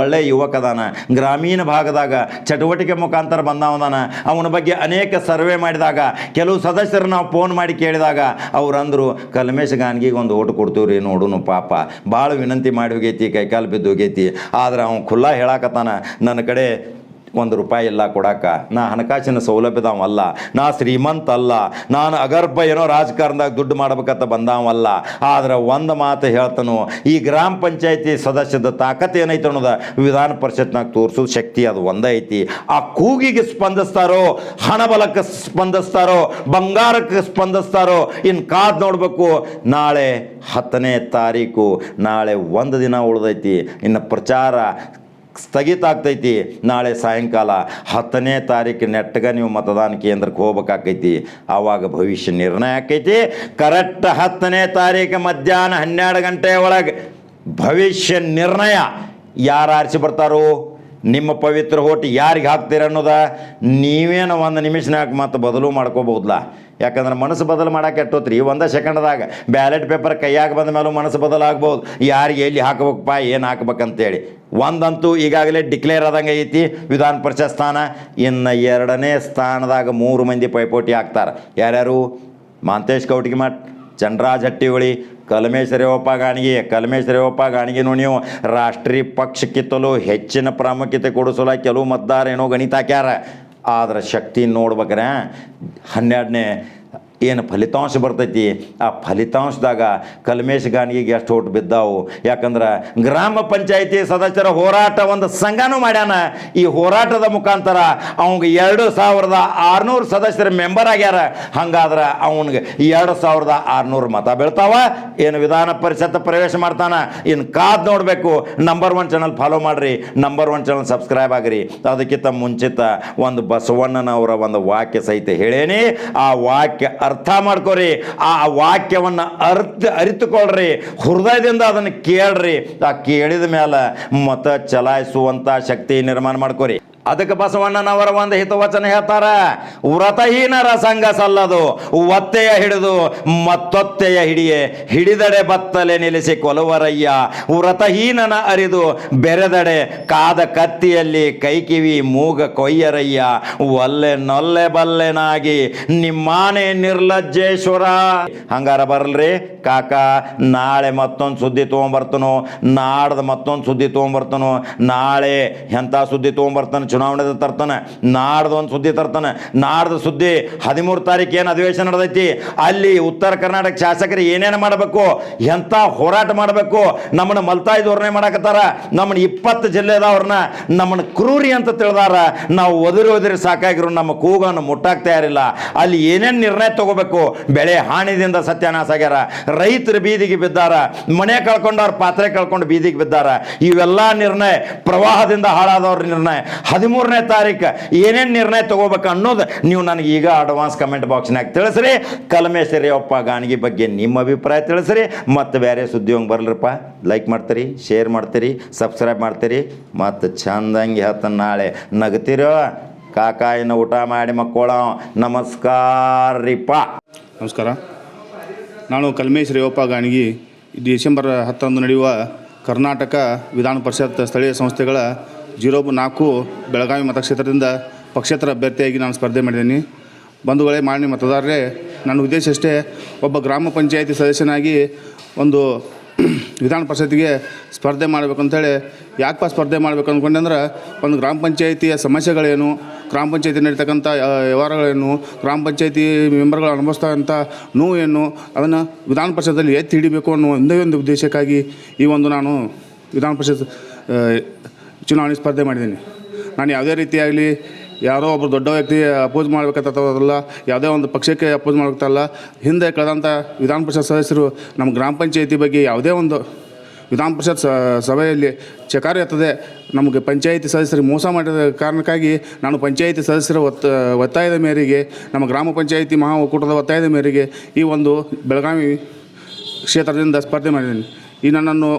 Speaker 1: ಒಳ್ಳೆ ಯುವಕ ಅದಾನ ಗ್ರಾಮೀಣ ಭಾಗದಾಗ ಚಟುವಟಿಕೆ ಮುಖಾಂತರ ಬಂದವದಾನ ಅವನ ಬಗ್ಗೆ ಅನೇಕ ಸರ್ವೆ ಮಾಡಿದಾಗ ಕೆಲವು ಸದಸ್ಯರು ನಾವು ಫೋನ್ ಮಾಡಿ ಕೇಳಿದಾಗ, ಅವ್ರು ಅಂದರು, ಕಲ್ಮೇಶ್ ಗಾನ್ಗಿಗೆ ಒಂದು ಓಟು ಕೊಡ್ತೀವ್ರಿ ನೋಡುನು ಪಾಪ. ಭಾಳ ವಿನಂತಿ ಮಾಡಿ ಹೋಗೈತಿ, ಕೈಕಾಲು ಬಿದ್ದು ಹೋಗೈತಿ. ಆದ್ರೆ ಅವನು ಖುಲ್ಲಾ ಹೇಳಾಕತ್ತಾನ, ನನ್ನ ಕಡೆ ಒಂದು ರೂಪಾಯಿ ಇಲ್ಲ ಕೊಡಾಕ. ನಾ ಹಣಕಾಸಿನ ಸೌಲಭ್ಯದವಲ್ಲ ನಾ ಶ್ರೀಮಂತ ಅಲ್ಲ ನಾನು ಅಗರ್ಭ ಏನೋ ರಾಜಕಾರಣದಾಗ ದುಡ್ಡು ಮಾಡ್ಬೇಕಂತ ಬಂದವಲ್ಲ ಆದ್ರೆ ಒಂದು ಮಾತು ಹೇಳ್ತಾನು, ಈ ಗ್ರಾಮ ಪಂಚಾಯತಿ ಸದಸ್ಯದ ತಾಕತ್ ಏನೈತೆ ಅನ್ನೋದ ವಿಧಾನ ಪರಿಷತ್ನಾಗ ತೋರಿಸೋ ಶಕ್ತಿ ಅದು ಒಂದೇ ಐತಿ. ಆ ಕೂಗಿಗೆ ಸ್ಪಂದಿಸ್ತಾರೋ ಹಣ ಬಲಕ್ಕೆ ಸ್ಪಂದಿಸ್ತಾರೋ, ಬಂಗಾರಕ್ಕೆ ಸ್ಪಂದಿಸ್ತಾರೋ ಇನ್ನು ಕಾದು ನೋಡಬೇಕು, ನಾಳೆ ಹತ್ತನೇ ತಾರೀಕು, ನಾಳೆ ಒಂದು ದಿನ ಉಳ್ದೈತಿ. ಇನ್ನು ಪ್ರಚಾರ ಸ್ಥಗಿತ ಆಗ್ತೈತಿ ನಾಳೆ ಸಾಯಂಕಾಲ ಹತ್ತನೇ ತಾರೀಕು ನೆಟ್ಟಗ ನೀವು ಮತದಾನ ಕೇಂದ್ರಕ್ಕೆ ಹೋಗ್ಬೇಕಾಕೈತಿ. ಆವಾಗ ಭವಿಷ್ಯ ನಿರ್ಣಯ ಆಕೈತಿ. ಕರೆಕ್ಟ್ ಹತ್ತನೇ ತಾರೀಕು ಮಧ್ಯಾಹ್ನ ಹನ್ನೆರಡು ಗಂಟೆ ಒಳಗೆ ಭವಿಷ್ಯ ನಿರ್ಣಯ. ಯಾರು ಆರಿಸಿ ಬರ್ತಾರೋ? ನಿಮ್ಮ ಪವಿತ್ರ ಹೋಟಿ ಯಾರಿಗೆ ಹಾಕ್ತೀರ ಅನ್ನೋದ ನೀವೇನು ಒಂದು ನಿಮಿಷನಾಗ ಮತ್ತೆ ಬದಲು ಮಾಡ್ಕೋಬಹುದಲ್ಲ ಯಾಕಂದ್ರೆ ಮನಸ್ಸು ಬದಲು ಮಾಡಕ್ಕೆ ಎಟ್ಟೋತ್ರಿ. ಒಂದೇ ಸೆಕೆಂಡ್ದಾಗ ಬ್ಯಾಲೆಟ್ ಪೇಪರ್ ಕೈಯಾಗ ಬಂದ ಮೇಲೂ ಮನಸ್ಸು ಬದಲಾಗ್ಬೋದು. ಯಾರಿಗೆ ಎಲ್ಲಿ ಹಾಕ್ಬೇಕಪ್ಪ, ಏನು ಹಾಕ್ಬೇಕಂತೇಳಿ. ಒಂದಂತೂ ಈಗಾಗಲೇ ಡಿಕ್ಲೇರ್ ಆದಂಗೆ ಐತಿ. ವಿಧಾನ ಪರಿಷತ್ ಸ್ಥಾನ ಇನ್ನು ಎರಡನೇ ಸ್ಥಾನದಾಗ ಮೂರು ಮಂದಿ ಪೈಪೋಟಿ ಹಾಕ್ತಾರೆ ಯಾರ್ಯಾರು? ಮಾಂತೇಶ್ ಕೌಟಿಗಿಮಠ್ ಚಂದ್ರಾಜ್ ಹಟ್ಟಿಹೊಳಿ ಕಲ್ಮೇಶ್ವರಿ ಒಪ್ಪ ಗಾಣಿಗೆ. ಕಲ್ಮೇಶ್ವರಿ ರೇವಪ್ಪ ರಾಷ್ಟ್ರೀಯ ಪಕ್ಷಕ್ಕಿಂತಲೂ ಹೆಚ್ಚಿನ ಪ್ರಾಮುಖ್ಯತೆ ಕೊಡಿಸಲ ಕೆಲವು ಮತದಾರ ಏನೋ ಗಣಿತ ಹಾಕ್ಯಾರ. ಆದ್ರೆ ಶಕ್ತಿ ನೋಡ್ಬೇಕ್ರೆ હન્યાડને ಏನು ಫಲಿತಾಂಶ ಬರ್ತೈತಿ? ಆ ಫಲಿತಾಂಶದಾಗ ಕಲ್ಮೇಶ್ ಗಾನಿಗೆ ಎಷ್ಟು ಓಟ್ ಬಿದ್ದಾವು? ಯಾಕಂದ್ರೆ ಗ್ರಾಮ ಪಂಚಾಯತಿ ಸದಸ್ಯರ ಹೋರಾಟ ಒಂದು ಸಂಘನೂ ಮಾಡ್ಯಾನ. ಈ ಹೋರಾಟದ ಮುಖಾಂತರ ಅವಂಗೆ ಎರಡು ಸಾವಿರದ ಆರುನೂರು ಸದಸ್ಯರ ಮೆಂಬರ್ ಆಗ್ಯಾರ. ಹಂಗಾದ್ರೆ ಅವನಿಗೆ ಎರಡು ಸಾವಿರದ ಆರುನೂರು ಮತ ಬೀಳ್ತಾವ. ಏನು ವಿಧಾನ ಪರಿಷತ್ ಪ್ರವೇಶ ಮಾಡ್ತಾನ? ಇನ್ನು ಕಾದ್ ನೋಡಬೇಕು. ನಂಬರ್ ಒನ್ ಚಾನಲ್ ಫಾಲೋ ಮಾಡ್ರಿ. ನಂಬರ್ ಒನ್ ಚಾನಲ್ ಸಬ್ಸ್ಕ್ರೈಬ್ ಆಗಿರಿ. ಅದಕ್ಕಿಂತ ಮುಂಚಿತ ಒಂದು ಬಸವಣ್ಣನವರ ಒಂದು ವಾಕ್ಯ ಸಹಿತ ಹೇಳೇನಿ. ಆ ವಾಕ್ಯ ಅರ್ಥ ಮಾಡ್ಕೊರಿ, ಆ ವಾಕ್ಯವನ್ನು ಅರ್ಥ ಅರಿತುಕೊಳ್ರಿ, ಹೃದಯದಿಂದ ಅದನ್ನು ಕೇಳ್ರಿ, ಆ ಕೇಳಿದ ಮೇಲೆ ಮತ ಚಲಾಯಿಸುವಂಥ ಶಕ್ತಿ ನಿರ್ಮಾಣ ಮಾಡ್ಕೊರಿ. ಅದಕ್ಕೆ ಬಸವಣ್ಣನವರ ಒಂದು ಹಿತವಚನ ಹೇಳ್ತಾರ, ವ್ರತಹೀನರ ಸಂಘ ಸಲ್ಲದು, ಒತ್ತೆಯ ಹಿಡಿದು ಮತ್ತೊತ್ತೆಯ ಹಿಡಿಯೆ, ಹಿಡಿದಡೆ ಬತ್ತಲೆ ನಿಲ್ಲಿಸಿ ಕೊಲುವರಯ್ಯ, ವ್ರತಹೀನನ ಅರಿದು ಬೆರೆದಡೆ ಕಾದ ಕತ್ತಿಯಲ್ಲಿ ಕೈಕಿವಿ ಮೂಗ ಕೊಯ್ಯರಯ್ಯ, ಒಲ್ಲೆ ನೊಲ್ಲೆ ಬಲ್ಲೆನಾಗಿ ನಿಮ್ಮಾನೆ ನಿರ್ಲಜ್ಜೇಶ್ವರ. ಹಂಗಾರ ಬರಲ್ರಿ, ಕಾಕ, ನಾಳೆ ಮತ್ತೊಂದು ಸುದ್ದಿ ತೊಗೊಂಬರ್ತನು, ನಾಡ್ದು ಮತ್ತೊಂದು ಸುದ್ದಿ ತೊಗೊಂಬರ್ತನು, ನಾಳೆ ಎಂಥ ಸುದ್ದಿ ತೊಗೊಂಬರ್ತಾನೆ ಚುನಾವಣೆ ತರ್ತಾನೆ, ನಾಡ್ದು ಒಂದು ಸುದ್ದಿ ತರ್ತಾನೆ. ನಾಡ್ದು ಸುದ್ದಿ ಹದಿಮೂರು ತಾರೀಕು ಏನು ಅಧಿವೇಶನ ನಡೆದೈತಿ? ಅಲ್ಲಿ ಉತ್ತರ ಕರ್ನಾಟಕ ಶಾಸಕರು ಏನೇನು ಮಾಡಬೇಕು? ಎಂಥ ಹೋರಾಟ ಮಾಡಬೇಕು? ನಮ್ಮನ್ನು ಮಲ್ತಾಯಿ ಧೋರಣೆ ಮಾಡಾಕತ್ತಾರ? ನಮ್ಮನ್ನು ಇಪ್ಪತ್ತು ಜಿಲ್ಲೆದವ್ರನ್ನ ನಮ್ಮನ್ನು ಕ್ರೂರಿ ಅಂತ ತಿಳಿದಾರ? ನಾವು ಒದರಿ ಒದರಿ ಸಾಕಾಗಿರೋ ನಮ್ಮ ಕೂಗನ್ನು ಮುಟ್ಟಾಕ್ ತಯಾರಿಲ್ಲ. ಅಲ್ಲಿ ಏನೇನು ನಿರ್ಣಯ ತಗೋಬೇಕು? ಬೆಳೆ ಹಾನಿದಿಂದ ಸತ್ಯಾನಾಶ ಆಗ್ಯಾರ. ರೈತರು ಬೀದಿಗೆ ಬಿದ್ದಾರ. ಮನೆ ಕಳ್ಕೊಂಡವ್ರ ಪಾತ್ರೆ ಕಳ್ಕೊಂಡು ಬೀದಿಗೆ ಬಿದ್ದಾರ. ಇವೆಲ್ಲ ನಿರ್ಣಯ ಪ್ರವಾಹದಿಂದ ಹಾಳಾದವ್ರ ನಿರ್ಣಯ. ಹದಿಮೂರನೇ ತಾರೀಕು ಏನೇನು ನಿರ್ಣಯ ತಗೋಬೇಕು ಅನ್ನೋದು ನೀವು ನನಗೆ ಈಗ ಅಡ್ವಾನ್ಸ್ ಕಮೆಂಟ್ ಬಾಕ್ಸ್ನಾಗ ತಿಳಿಸ್ರಿ. ಕಲಮೇಶ್ವರಿ ಅಪ್ಪ ಗಾಣಿಗೆ ಬಗ್ಗೆ ನಿಮ್ಮ ಅಭಿಪ್ರಾಯ ತಿಳಿಸ್ರಿ. ಮತ್ತು ಬೇರೆ ಸುದ್ದಿ ಹಂಗೆ ಲೈಕ್ ಮಾಡ್ತೀರಿ ಶೇರ್ ಮಾಡ್ತೀರಿ ಸಬ್ಸ್ಕ್ರೈಬ್ ಮಾಡ್ತೀರಿ. ಮತ್ತು ಚಂದಂಗೆ ಹೇಳ್ತಾನೆ ನಾಳೆ. ನಗ್ತಿರೋ? ಕಾಕಾಯಿನ ಊಟ ಮಾಡಿ ಮಕ್ಕೋಳ. ನಮಸ್ಕಾರ ರೀಪ.
Speaker 2: ನಮಸ್ಕಾರ. ನಾನು ಕಲ್ಮೇಶ್ ರೇವಪ್ಪ ಗಾಣಗಿ ಡಿಸೆಂಬರ್ ಹತ್ತರಂದು ನಡೆಯುವ ಕರ್ನಾಟಕ ವಿಧಾನ ಪರಿಷತ್ ಸ್ಥಳೀಯ ಸಂಸ್ಥೆಗಳ ಜೀರೋ ನಾಲ್ಕು ಬೆಳಗಾವಿ ಮತಕ್ಷೇತ್ರದಿಂದ ಪಕ್ಷೇತರ ಅಭ್ಯರ್ಥಿಯಾಗಿ ನಾನು ಸ್ಪರ್ಧೆ ಮಾಡಿದ್ದೀನಿ. ಬಂಧುಗಳೇ ಮಾನ್ಯ ಮತದಾರರೇ, ನನ್ನ ಉದ್ದೇಶ ಅಷ್ಟೇ ಒಬ್ಬ ಗ್ರಾಮ ಪಂಚಾಯಿತಿ ಸದಸ್ಯನಾಗಿ ಒಂದು [clears throat] ವಿಧಾನ ಪರಿಷತ್ತಿಗೆ ಸ್ಪರ್ಧೆ ಮಾಡಬೇಕಂತೇಳಿ ಯಾಕಪ್ಪ ಸ್ಪರ್ಧೆ ಮಾಡ್ಬೇಕು ಅಂದ್ಕೊಂಡೆ ಅಂದ್ರೆ ಒಂದು ಗ್ರಾಮ ಪಂಚಾಯಿತಿಯ ಸಮಸ್ಯೆಗಳೇನು, ಗ್ರಾಮ ಪಂಚಾಯಿತಿ ನಡೀತಕ್ಕಂಥ ವ್ಯವಹಾರಗಳೇನು, ಗ್ರಾಮ ಪಂಚಾಯಿತಿ ಮೆಂಬರ್ಗಳು ಅನುಭವಿಸ್ತಕ್ಕಂಥ ನೋವು ಏನು ಅದನ್ನು ವಿಧಾನ ಪರಿಷತ್ತಲ್ಲಿ ಎತ್ತಿ ಹಿಡಿಬೇಕು ಅನ್ನೋ ಒಂದೇ ಒಂದು ಉದ್ದೇಶಕ್ಕಾಗಿ ಈ ಒಂದು ನಾನು ವಿಧಾನ ಪರಿಷತ್ ಚುನಾವಣೆ ಸ್ಪರ್ಧೆ ಮಾಡಿದ್ದೀನಿ. ನಾನು ಯಾವುದೇ ರೀತಿಯಾಗಲಿ ಯಾರೋ ಒಬ್ಬರು ದೊಡ್ಡ ವ್ಯಕ್ತಿ ಅಪೋಸ್ ಮಾಡ್ಬೇಕಂತಲ್ಲ ಯಾವುದೇ ಒಂದು ಪಕ್ಷಕ್ಕೆ ಅಪೋಸ್ ಮಾಡಬೇಕಲ್ಲ ಹಿಂದೆ ಕಳೆದಂಥ ವಿಧಾನ ಪರಿಷತ್ ಸದಸ್ಯರು ನಮ್ಮ ಗ್ರಾಮ ಪಂಚಾಯಿತಿ ಬಗ್ಗೆ ಯಾವುದೇ ಒಂದು ವಿಧಾನ ಪರಿಷತ್ ಸಭೆಯಲ್ಲಿ ಚಕಾರ ಎತ್ತದೆ, ನಮಗೆ ಪಂಚಾಯಿತಿ ಸದಸ್ಯರಿಗೆ ಮೋಸ ಮಾಡಿದ ಕಾರಣಕ್ಕಾಗಿ ನಾನು ಪಂಚಾಯಿತಿ ಸದಸ್ಯರ ಒತ್ತ, ಒತ್ತಾಯದ ಮೇರೆಗೆ, ನಮ್ಮ ಗ್ರಾಮ ಪಂಚಾಯಿತಿ ಮಹಾ ಒಕ್ಕೂಟದ ಒತ್ತಾಯದ ಮೇರೆಗೆ ಈ ಒಂದು ಬೆಳಗಾವಿ ಕ್ಷೇತ್ರದಿಂದ ಸ್ಪರ್ಧೆ ಮಾಡಿದ್ದೀನಿ. ಈ ನನ್ನನ್ನು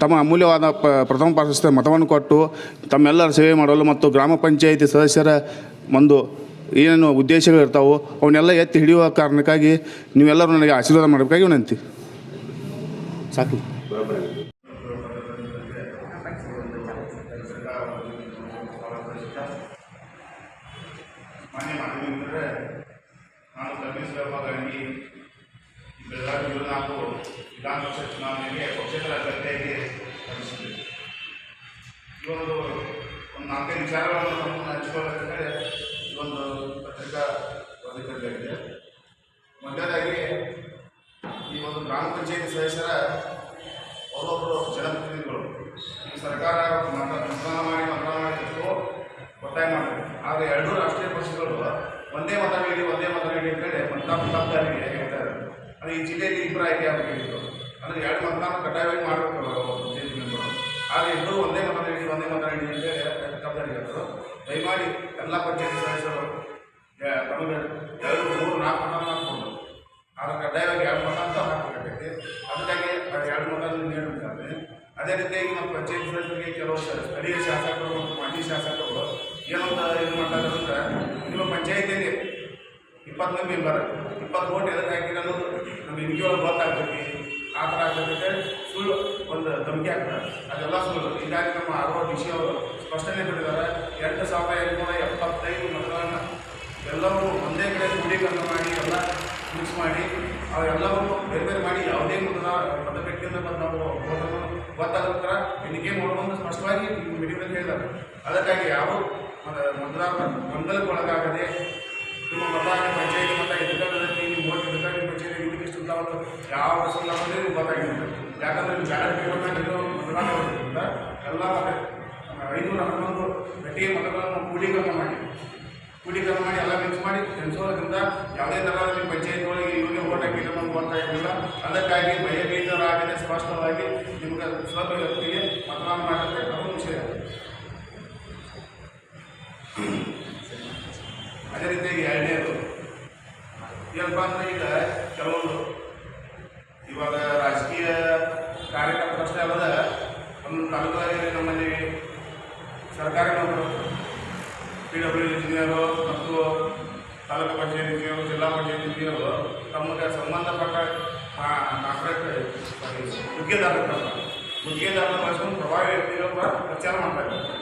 Speaker 2: ತಮ್ಮ ಅಮೂಲ್ಯವಾದ ಪ, ಪ್ರಥಮ ಪ್ರಾಶಸ್ತ್ಯ ಮತವನ್ನು ಕೊಟ್ಟು ತಮ್ಮೆಲ್ಲರ ಸೇವೆ ಮಾಡಲು ಮತ್ತು ಗ್ರಾಮ ಪಂಚಾಯಿತಿ ಸದಸ್ಯರ ಒಂದು ಏನೇನು ಉದ್ದೇಶಗಳಿರ್ತಾವೋ ಅವನ್ನೆಲ್ಲ ಎತ್ತಿ ಹಿಡಿಯುವ ಕಾರಣಕ್ಕಾಗಿ ನೀವೆಲ್ಲರೂ ನನಗೆ ಆಶೀರ್ವಾದ ಮಾಡಬೇಕಾಗಿ ವಿನಂತಿ. ಸಾಕು ಮಾನ್ಯ ಮಾಧ್ಯಮಿಕರೇ ನಾನು ಕಲ್ಮೇಶ್ ಗಾಂಧಿ ಬೆಳಗಾವಿ ಜಿಲ್ಲೆ ನಾಲ್ಕು ವಿಧಾನ ಪರಿಷತ್ ಚುನಾವಣೆಗೆ ಪಕ್ಷೇತರ ಅಭ್ಯರ್ಥಿಯಾಗಿ ಸ್ಪರ್ಧಿಸಿದ್ದೇನೆ ಈ ಒಂದು ಒಂದು ನಾಲ್ಕೈದು ವಿಚಾರಗಳನ್ನು ನಮ್ಮನ್ನು ಹಂಚಿಕೊಳ್ಳಬೇಕಾದ್ರೆ ಈ ಒಂದು ಪತ್ರಿಕಾ ವರದಿಕರಿದೆ ಮೊದಲನೇದಾಗಿ ಈ ಒಂದು ಗ್ರಾಮ ಪಂಚಾಯತಿ ಸದಸ್ಯರ ಒಬ್ಬೊಬ್ಬರು ಜನಪ್ರತಿನಿಧಿಗಳು ಸರ್ಕಾರ ಮತ ಮತದಾನ ಮಾಡಿ ಮತದಾನ ಮಾಡಿದಷ್ಟು ಒತ್ತಾಯ ಮಾಡಬೇಕು ಆದರೆ ಎರಡೂ ರಾಷ್ಟ್ರೀಯ ಪಕ್ಷಗಳು ಒಂದೇ ಮತ ನೀಡಿ, ಒಂದೇ ಮತ ನೀಡಿ ಅಂತೇಳಿ ಮತದಾನ ತಪ್ಪದಾರಿಗೆ ಹೇಳ್ತಾರೆ ಅಂದರೆ ಈ ಜಿಲ್ಲೆಯಲ್ಲಿ ಇಬ್ಬರು ಆಯ್ಕೆ ಆಗಬೇಕಿತ್ತು ಅಂದರೆ ಎರಡು ಮತದಾನ ಕಡ್ಡಾಯವಾಗಿ ಮಾಡಬೇಕು ಪಂಚಾಯತಿ ಆದರೆ ಇಬ್ಬರು ಒಂದೇ ಮತ ನೀಡಿ ಒಂದೇ ಮತ ನೀಡಿ ಅಂತೇಳಿ ಹೇಳ್ತಾರೆ ದಯಮಾಡಿ ಎಲ್ಲ ಪಂಚಾಯತ್ ಸದಸ್ಯರು ನಮಗೆ ಎರಡು, ಮೂರು, ನಾಲ್ಕು ಮಠ ಹಾಕ್ಕೊಂಡು. ಅದು ಕಡ್ಡಾಯವಾಗಿ ಎರಡು ಮಠ ಅಂತ ಹಾಕಬೇಕಾಗೈತಿ ಅದಕ್ಕಾಗಿ ಅದು ಎರಡು ಮಠದಲ್ಲಿ ನೀಡುತ್ತಾರೆ ಅದೇ ರೀತಿಯಾಗಿ ನಮ್ಮ ಪಂಚಾಯತ್ ಸದಸ್ಯರಿಗೆ ಕೆಲವು ಸ್ಥಳೀಯ ಶಾಸಕರು ಮತ್ತು ಮಾಜಿ ಶಾಸಕರು ಏನಂತ ಇದು ಮಾಡ್ತಾರೆ ಅಂದ್ರೆ, ನಿಮ್ಮ ಪಂಚಾಯತಿಯಲ್ಲಿ ಇಪ್ಪತ್ತು ಮಂದಿ ಮೆಂಬರ್, ಇಪ್ಪತ್ತು ಓಟ್ ಎದಕ್ಕೆ ಹಾಕಿರೋದು ಅನ್ನೋದು ನಮ್ಮ ನಿಮಗೆಲ್ಲ ಗೊತ್ತಾಗ್ತೈತಿ. ಆ ಥರ ಆಗ್ತೈತೆ. ಸುಳ್ಳು ಒಂದು ಧಮಕಿ ಹಾಕ್ತಾರೆ ಅದೆಲ್ಲ ಸುಳ್ಳು. ಹೀಗಾಗಿ ನಮ್ಮ ಆರೋ ಡಿ ಸಿ ಅವರು ಸ್ಪಷ್ಟನೆ ಕೊಟ್ಟಿದ್ದಾರೆ ಎಂಟು ಸಾವಿರದ ಎಂಟುನೂರ ಎಪ್ಪತ್ತೈದು ಮತಗಳನ್ನು ಎಲ್ಲವೂ ಒಂದೇ ಕಡೆ ಕ್ರೋಢೀಕರಣ ಮಾಡಿ, ಎಲ್ಲ ಮಿಕ್ಸ್ ಮಾಡಿ, ಅವೆಲ್ಲವೂ ಬೇರೆ ಬೇರೆ ಮಾಡಿ ಯಾವುದೇ ಮತದ ಮತಗಟ್ಟೆಯಿಂದ ಬಂದು ನಾವು ಥರ ಎಣಿಕೆ ಮಾಡೋದು ಸ್ಪಷ್ಟವಾಗಿ ಈ ಮೀಟಿಂಗ್ನಲ್ಲಿ ಹೇಳಿದ್ದಾರೆ. ಅದಕ್ಕಾಗಿ ಯಾವ ಮತ- ಮತದಾರರ ಗೊಂದಲಕ್ಕೆ ಒಳಗಾಗದೆ ನಿಮ್ಮ ಮತ ಪಂಚಾಯಿತಿ ಮತ ಎದಕ್ಕೆ ನೀವು ಓಟ್ ನಿಮ್ಮ ಪಂಚಾಯತಿ ಇದಕ್ಕೆ ಇಷ್ಟು ಅಂತ ಒಂದು ಯಾವ ಸಂದರ್ಭದಲ್ಲಿ ಗೊತ್ತಾಗಿರುತ್ತೆ ಯಾಕಂದ್ರೆ ಇರೋ ಮತದಾನ ಎಲ್ಲ ಐನೂರ ಹನ್ನೊಂದು ಗಟ್ಟಿಗೆ ಮತಗಳನ್ನು ಕ್ರೋಢೀಕರಣ ಮಾಡಿ. ಕ್ರೋಢೀಕರಣ ಮಾಡಿ ಎಲ್ಲ ಮಿಕ್ಸ್ ಮಾಡಿ ಜನಿಸೋದ್ರಿಂದ ಯಾವುದೇ ಥರದ ನಿಮ್ಮ ಪಂಚಾಯತ್ ಒಳಗೆ ಇವ್ರಿಗೆ ಓಟ್ ಹಾಕಿಲ್ಲ ನಮ್ಗೆ ಗೊತ್ತಾಗಿಲ್ಲ ಅದಕ್ಕಾಗಿ ಭಯಭೀತರಾಗದೆ ಸ್ಪಷ್ಟವಾಗಿ ನಿಮ್ಗೆ ಸ್ವಲ್ಪ ವ್ಯಕ್ತಿಗೆ ಮತದಾನ ಮಾಡಕ್ಕೆ ಅದು ವಿಷಯ ಅದೇ ರೀತಿಯಾಗಿ ಎರಡನೇದು, ಏನಪ್ಪ ಅಂದ್ರೆ ಈಗ ಕೆಲವೊಂದು ಇವಾಗ ರಾಜಕೀಯ ಕಾರ್ಯಕರ್ತರು ಅಷ್ಟೇ ಅಲ್ಲದ ಒಂದು ತಾಲೂಕಲ್ಲಿ ನಮ್ಮಲ್ಲಿ ಸರ್ಕಾರಿ ನೌಕರರು ಪಿ ಡಬ್ಲ್ಯೂ ಇಂಜಿನಿಯರು ಮತ್ತು ತಾಲೂಕು ಪಂಚಾಯತ್ ಇಂಜಿನಿಯರು ಜಿಲ್ಲಾ ಪಂಚಾಯತ್ ಇಂಜಿನಿಯರು ತಮಗೆ ಸಂಬಂಧಪಟ್ಟ ಕಾಂಟ್ರಾಕ್ಟ್ ಗುತ್ತಿಗೆದಾರರು ಗುತ್ತಿಗೆದಾರನ ಬಳಸ್ಕೊಂಡು ಪ್ರಭಾವಿ ವ್ಯಕ್ತಿಗಳು ಕೂಡ ಪ್ರಚಾರ ಮಾಡ್ತಾ ಇದ್ದಾರೆ.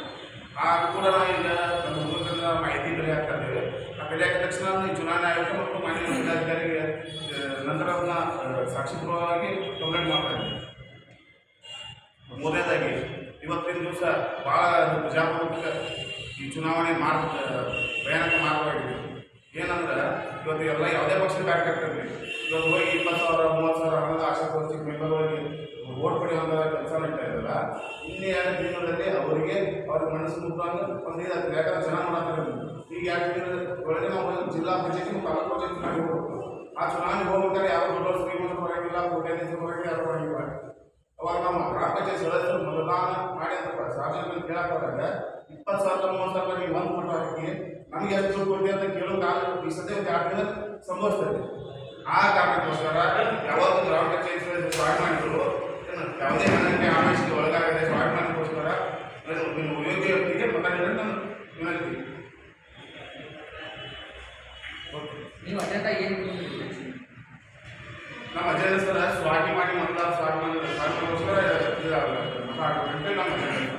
Speaker 2: ಕೂಡ ನಾವು ಈಗ ನಮ್ಮ ಮೂಲದಿಂದ ಮಾಹಿತಿ ಬೆಲೆ ಹಾಕ್ತಾ ಇದ್ದೇವೆ ಆ ಬೆಲೆ ಹಾಕಿದ ತಕ್ಷಣ ಚುನಾವಣಾ ಆಯೋಗ ಮತ್ತು ಮಾನ್ಯ ಜಿಲ್ಲಾಧಿಕಾರಿಗೆ ನಂತರ ಅದನ್ನ ಸಾಕ್ಷಿಪೂರ್ವವಾಗಿ ಕಂಪ್ಲೇಂಟ್ ಮಾಡ್ತಾ ಇದ್ದೇವೆ ಮೂರನೇದಾಗಿ ಇವತ್ತಿನ ದಿವಸ ಭಾಳ ಜಾಗರೂಕ ಈ ಚುನಾವಣೆ ಮಾರ್ಗ ಭಯಾನಕ ಮಾರ್ಗವಾಗಿದೆ ಏನಂದ್ರೆ, ಇವತ್ತು ಎಲ್ಲ ಯಾವುದೇ ಪಕ್ಷದ ಕಾರ್ಯಕರ್ತರಲ್ಲಿ ಇವತ್ತು ಹೋಗಿ ಇಪ್ಪತ್ತು ಸಾವಿರ, ಮೂವತ್ತು ಸಾವಿರ ಹಣದ ಆಶಾ ತೋರಿಸಿ ಮೆಂಬರ್ ಹೋಗಿ ಓಟ್ ಪಡೆಯುವಂಥ ಕೆಲಸ ನಡೀತಾ ಇದ್ದಲ್ಲ ಇನ್ನೇ ಎರಡು ದಿನಗಳಲ್ಲಿ ಅವರಿಗೆ ಅವ್ರಿಗೆ ಮನಸ್ಸು ಮುಟ್ಟಂಗೆ ಒಂದು ಇದಾಗ್ತದೆ ಯಾಕಂದ್ರೆ ಜನ ಮಾಡತ್ತಾರೆ. ಈಗ ಎರಡು ದಿನದ ಒಳಗೆ ನಾವು ಜಿಲ್ಲಾ ಪಂಚಾಯತಿ ತಾಲೂಕು ಪಂಚಾಯತಿ ಹೋಗ್ಬೇಕು. ಆ ಚುನಾವಣೆ ಹೋಗ್ಬೇಕಾದ್ರೆ ಯಾವ ದೊಡ್ಡ ಶ್ರೀಮಂತರು ಬರೋಂಗಿಲ್ಲ ಕೋಟ್ಯಾಧೀಶರು ಬರೋಂಗಿಲ್ಲ ಯಾರು ಬರೋಂಗಿಲ್ಲ ಅವಾಗ ನಮ್ಮ ಗ್ರಾಮ ಸದಸ್ಯರು ಮತದಾನ ಮಾಡಿ ಅಂತ ಸಾರ್ವಜನಿಕರು ಕೇಳಕ್ ಹೋದಾಗ ಇಪ್ಪತ್ತು ಸಾವಿರ ಮೂವತ್ತು ಸಾವಿರ ನೀವು ಒಂದು ಫೋಟೋ ಹಾಕಿ ನಮಗೆ ಎಷ್ಟು ಕೊಟ್ಟಿ ಅಂತ ಕೇಳೋ ಕಾಲ ಈ ಸದ್ಯ ಎರಡು ದಿನ ಸಂಭವಿಸ್ತದೆ ಆ ಕಾರಣಕ್ಕೋಸ್ಕರ ಯಾವತ್ತು ಗ್ರಾಮ ಪಂಚಾಯತ್ ಸದಸ್ಯರು ಸ್ಟಾರ್ಟ್ ಮಾಡಿದ್ರು ಯಾವುದೇ ಹಣಕ್ಕೆ ಆಮಿಷಕ್ಕೆ ಒಳಗಾಗದೆ ಸ್ಟಾರ್ಟ್ ಮಾಡೋಕ್ಕೋಸ್ಕರ ನೀವು ಯೋಗ್ಯ ವ್ಯಕ್ತಿಗೆ ನೀಡಲು ನಾನು ವಿನಂತಿ. ಓಕೆ.
Speaker 3: ನೀವು ಅಜೆಂಡಾ ಏನು?
Speaker 2: ನಮ್ಮ ಅಜೆಂಡ ಸರ್ ಸ್ವಾಗಿ ಮಾಡಿ ಮತದಾರ ಸ್ವಾಗಿ ಮಾಡಿ ಮತ ಹಾಕಬೇಕಂತ ನಮ್ಮ ಅಜೆಂಡ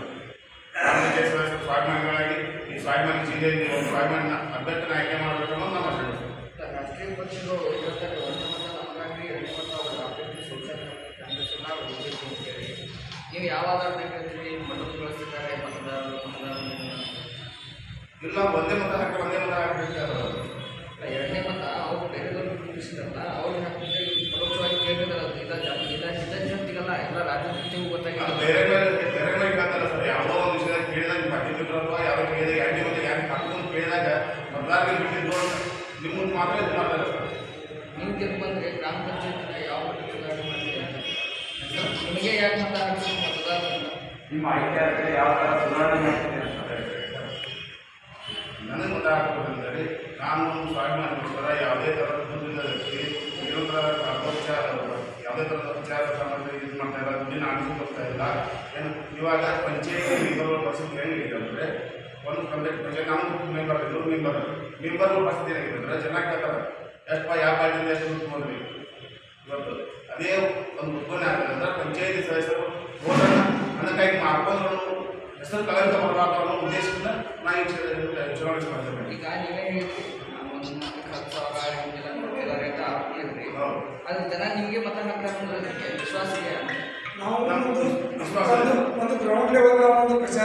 Speaker 2: ಪಂಚಾಯತ್ ಸದಸ್ಯರು ಸ್ವಾಭಿಮಾನಿಗಳಾಗಿ ಈ ಸ್ವಾಭಿಮಾನಿ ಜಿಲ್ಲೆಯಲ್ಲಿ ಒಂದು ಸ್ವಾಭಿಮಾನಿನ ಅಭ್ಯರ್ಥಿನ ಆಯ್ಕೆ ಮಾಡಬೇಕು ಅನ್ನೋದು ನಮ್ಮ ಅಜೆಂಡ ಸರ್
Speaker 3: ರಾಷ್ಟ್ರೀಯ ಪಕ್ಷಗಳು ಹೇಳ್ತಾರೆ ಒಂದು ಮತ ನಮಗಾಗಿ ಎರಡು ಮತ ಅವ್ರ ಅಭ್ಯರ್ಥಿ ಹೋಗಬೇಕು ಅಂತೇಳಿ ನೀವು ಯಾವ ಆಧಾರದ ಹೇಳ್ತೀರಿ ಮತದಾರರು ಬಳಸ್ತಿದ್ದಾರೆ ಮತದಾರರು ಮತದಾರರು
Speaker 2: ಇಲ್ಲ. ಒಂದೇ ಮತ ಹಾಕಿ ಒಂದೇ ಮತ ಹಾಕಬೇಕು
Speaker 3: ಎರಡನೇ ಮತ ಅವ್ರು ಬೇರೆದವ್ರು ನಿಲ್ಲಿಸಿದ್ರಲ್ಲ ಅವ್ರು ಹಾಕಿದ್ರೆ ಪರೋಕ್ಷವಾಗಿ ಜನತೆಗಲ್ಲ ಎಲ್ಲ ಗೊತ್ತಾಗಿಲ್ಲ
Speaker 2: ಬೇರೆ ಬೇರೆ ಬೇರೆ ಸರ್ ಯಾವುದೋ ಒಂದು ವಿಷಯ ಕೇಳಿದಾಗ ಯಾರೋ ಕೇಳಿದಾಗ ಹಾಕೊಂಡು ಕೇಳಿದಾಗ ಬಿಟ್ಟಿದ್ರು ನಿಮ್ಮ ಮುಂದೆ ಮಾತ್ರ ಇದು ಮಾಡ್ತಾರೆ ಸರ್.
Speaker 3: ನೀವು ಗ್ರಾಮ ಪಂಚಾಯತ್ನ ಯಾವ ನಿಮಗೆ ಯಾಕೆ ಮತ ಹಾಕ್ಬೇಕು ಮತದಾರರು ಅಂತ
Speaker 4: ನಿಮ್ಮ ಯಾವ ಥರ ಸುಧಾರಣೆ ಮಾಡ್ತೀರಿ ಅಂತ
Speaker 2: ನನಗೆ ಮತ ನಾನು ಒಂದು ಸ್ವಾಭಿಮಾನಿಗೋಸ್ಕರ ಯಾವುದೇ ಥರದ ದುಡ್ಡಿನ ವ್ಯಕ್ತಿ ಥರ ಅಪವಿಚಾರ ಯಾವುದೇ ಥರದ ವಿಚಾರ ಸಂಬಂಧ ಇದು ಮಾಡ್ತಾ ಇಲ್ಲ ದುಡ್ಡಿನ ಆಮಿಷ ಬರ್ತಾ ಇಲ್ಲ ಏನು ಇವಾಗ ಪಂಚಾಯತಿ ಮೆಂಬರ್ಗಳ ಪರಿಸ್ಥಿತಿ ಹೆಂಗಿದೆ ಅಂದರೆ ಒಂದು ಪಂಚಾಯತ್ ಪಂಚಾಯತ್ ನಾನು ಮೆಂಬರ್ ಇವರು ಮೆಂಬರ್ ಮೆಂಬರ್ಗಳ ಪರಿಸ್ಥಿತಿ ಏನಾಗಿದೆ ಅಂದರೆ ಜನ ಕೇಳ್ತಾರೆ ಎಷ್ಟಪ್ಪ ಯಾವ ಪಾರ್ಟಿಯಿಂದ ಎಷ್ಟು ದುಡ್ಡು ತೊಗೊಂಡ್ರಿ ಇವತ್ತು ಅದೇ ಒಂದು ಉತ್ಪನ್ನ ಆಗ್ತದೆ ಅಂದ್ರೆ ಪಂಚಾಯತಿ ಸದಸ್ಯರು ಓಟನ್ನು ಹಣಕ್ಕಾಗಿ ಮಾಡ್ಕೊಂಡು ಹೆಸರು ಕಳಂಕ ಬರಬಾರ್ದು ಅನ್ನೋ ಉದ್ದೇಶದಿಂದ ನಾವು ಈ ಚುನಾವಣೆ ಚುನಾವಣೆ ಸ್ಪರ್ಧೆ
Speaker 3: ಈಗ ನೀವೇ ಹೇಳ್ತೀರಿ ನಾನು ಒಂದು ಮತಕ್ಕೆ ಹತ್ತು ಸಾವಿರ ಹಿಂಗೆಲ್ಲ ಕೊಡ್ತಿದ್ದಾರೆ ಅಂತ ಹಾಕ್ಲಿದ್ರಿ
Speaker 2: ಹೌದು.
Speaker 3: ಅದು ಜನ ನಿಮಗೆ ಮತ ಹಾಕ್ತಾರೆ ಅನ್ನೋದಕ್ಕೆ ವಿಶ್ವಾಸ ಇದೆಯಾ
Speaker 5: ನಾವು. ಒಂದು ಗ್ರೌಂಡ್ ಲೆವೆಲ್ ಒಂದು ಪ್ರಚಾರ